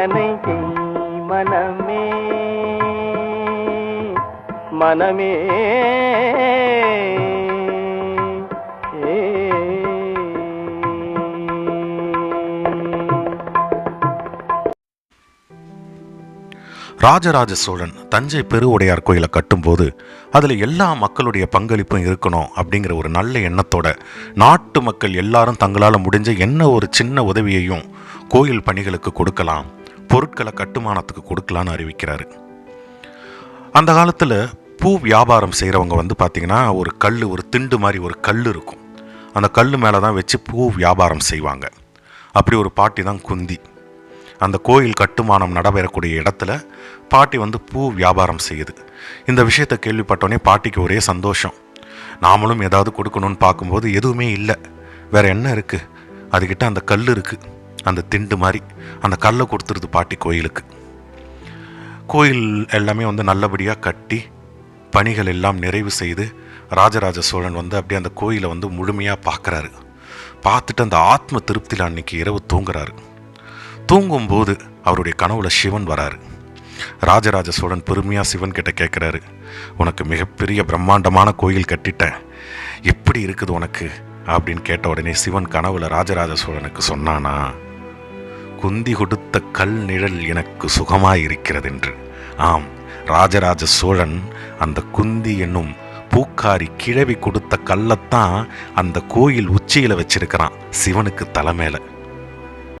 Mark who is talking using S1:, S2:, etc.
S1: பிரார்த்தனை செய் மனமே. மனமே.
S2: ராஜராஜ சோழன் தஞ்சை பெருவுடையார் கோயிலை கட்டும்போது அதில் எல்லா மக்களுடைய பங்களிப்பும் இருக்கணும் அப்படிங்கிற ஒரு நல்ல எண்ணத்தோட நாட்டு மக்கள் எல்லாரும் தங்களால் முடிஞ்ச என்ன ஒரு சின்ன உதவியையும் கோயில் பணிகளுக்கு கொடுக்கலாம். பொருட்களை கட்டுமானத்துக்கு கொடுக்கலான்னு அறிவிக்கிறாரு. அந்த காலத்தில் பூ வியாபாரம் செய்கிறவங்க வந்து பார்த்திங்கன்னா ஒரு கல் ஒரு திண்டு மாதிரி ஒரு கல் இருக்கும். அந்த கல் மேலே தான் வச்சு பூ வியாபாரம் செய்வாங்க. அப்படி ஒரு பாட்டி தான் குந்தி. அந்த கோயில் கட்டுமானம் நடைபெறக்கூடிய இடத்துல பாட்டி வந்து பூ வியாபாரம் செய்யுது. இந்த விஷயத்தை கேள்விப்பட்டோன்னே பாட்டிக்கு ஒரே சந்தோஷம். நாமளும் ஏதாவது கொடுக்கணும்னு பார்க்கும்போது எதுவுமே இல்லை. வேறு என்ன இருக்குது அதுக்கிட்ட அந்த கல் இருக்குது அந்த திண்டு மாதிரி அந்த கல்லை கொடுத்துருது பாட்டி கோயிலுக்கு. கோயில் எல்லாமே வந்து நல்லபடியாக கட்டி பணிகள் எல்லாம் நிறைவு செய்து ராஜராஜ சோழன் வந்து அப்படியே அந்த கோயிலை வந்து முழுமையாக பார்க்குறாரு. பார்த்துட்டு அந்த ஆத்ம திருப்தியில் அன்னைக்கு இரவு தூங்குறாரு. தூங்கும்போது அவருடைய கனவுல சிவன் வராரு. ராஜராஜ சோழன் பெருமையாக சிவன் கிட்ட கேட்குறாரு உனக்கு மிகப்பெரிய பிரம்மாண்டமான கோயில் கட்டிட்டேன். எப்படி இருக்குது உனக்கு? அப்படின்னு கேட்ட உடனே சிவன் கனவுல ராஜராஜ சோழனுக்கு சொன்னானா குந்தி கொடுத்த கல் நிழல் எனக்கு சுகமாயிருக்கிறதென்று. என்று ஆம் ராஜராஜ சோழன் அந்த குந்தி என்னும் பூக்காரி கிழவி கொடுத்த கல்லைத்தான் அந்த கோயில் உச்சியில் வச்சிருக்கிறான் சிவனுக்கு தலைமையில